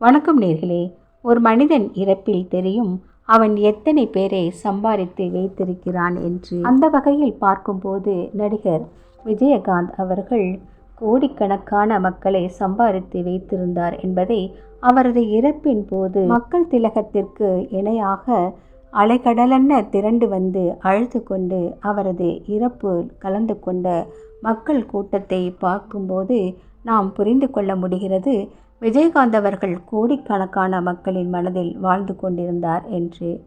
வணக்கம் நேர்களே. ஒரு மனிதன் இறப்பில் தெரியும் அவன் எத்தனை பேரை சம்பாதித்து வைத்திருக்கிறான் என்று. அந்த வகையில் பார்க்கும்போது நடிகர் விஜயகாந்த் அவர்கள் கோடிக்கணக்கான மக்களை சம்பாதித்து வைத்திருந்தார் என்பதை அவரது இறப்பின் போது மக்கள் திலகத்திற்கு இணையாக அலைகடலென திரண்டு வந்து அழுது கொண்டு அவரது இறப்பு கலந்து கொண்ட மக்கள் கூட்டத்தை பார்க்கும்போது நாம் புரிந்து கொள்ள முடிகிறது விஜயகாந்த் அவர்கள் கோடிக்கணக்கான மக்களின் மனதில் வாழ்ந்து கொண்டிருந்தார் என்று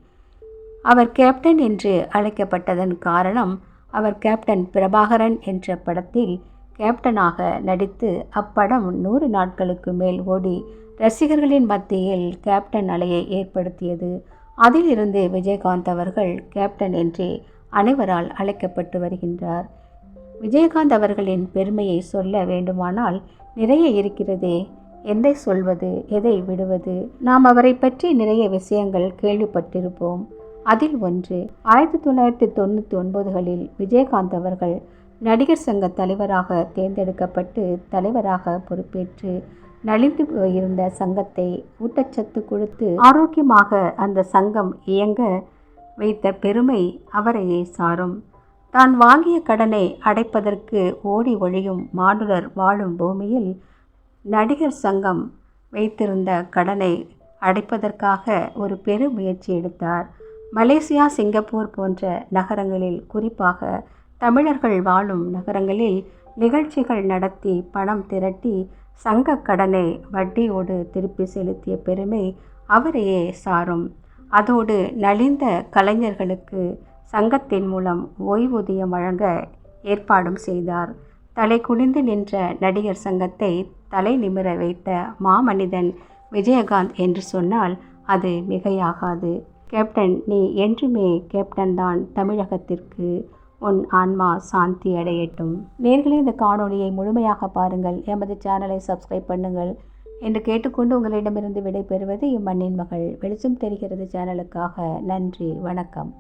அவர் கேப்டன் என்று அழைக்கப்பட்டதன் காரணம் அவர் கேப்டன் பிரபாகரன் என்ற படத்தில் கேப்டனாக நடித்து அப்படம் நூறு நாட்களுக்கு மேல் ஓடி ரசிகர்களின் மத்தியில் கேப்டன் அலையை ஏற்படுத்தியது. அதிலிருந்து விஜயகாந்த் அவர்கள் கேப்டன் என்று அனைவரால் அழைக்கப்பட்டு வருகின்றார். விஜயகாந்த் அவர்களின் பெருமையை சொல்ல வேண்டுமானால் நிறைய இருக்கிறதே. எதை சொல்வது எதை விடுவது? நாம் அவரை பற்றி நிறைய விஷயங்கள் கேள்விப்பட்டிருப்போம். அதில் ஒன்று ஆயிரத்தி தொள்ளாயிரத்தி தொண்ணூற்றி ஒன்பதுகளில் விஜயகாந்த் அவர்கள் நடிகர் சங்க தலைவராக தேர்ந்தெடுக்கப்பட்டு தலைவராக பொறுப்பேற்று நலிந்து இருந்த சங்கத்தை ஊட்டச்சத்து கொடுத்து ஆரோக்கியமாக அந்த சங்கம் இயங்க வைத்த பெருமை அவரையே சாரும். தான் வாங்கிய கடனை அடைப்பதற்கு ஓடி ஒழியும் மாடுலர் வாழும் பூமியில் நடிகர் சங்கம் வைத்திருந்த கடனை அடைப்பதற்காக ஒரு பெரு முயற்சி எடுத்தார். மலேசியா சிங்கப்பூர் போன்ற நகரங்களில் குறிப்பாக தமிழர்கள் வாழும் நகரங்களில் நிகழ்ச்சிகள் நடத்தி பணம் திரட்டி சங்க கடனை வட்டியோடு திருப்பி செலுத்திய பெருமை அவரையே சாரும். அதோடு நலிந்த கலைஞர்களுக்கு சங்கத்தின் மூலம் ஓய்வூதியம் வழங்க ஏற்பாடும் செய்தார். தலை குனிந்து நின்ற நடிகர் சங்கத்தை தலை நிமிர வைத்த மாமனிதன் விஜயகாந்த் என்று சொன்னால் அது மிகையாகாது. கேப்டன் நீ என்றுமே கேப்டன் தான் தமிழகத்திற்கு. உன் ஆன்மா சாந்தி அடையட்டும். நேர்களே இந்த காணொளியை முழுமையாக பாருங்கள். எமது சேனலை சப்ஸ்கிரைப் பண்ணுங்கள். என்று கேட்டுக்கொண்டு உங்களிடமிருந்து விடைபெறுவது இம்மண்ணின் மகள். வெளிச்சம் தெரிகிறது சேனலுக்காக நன்றி வணக்கம்.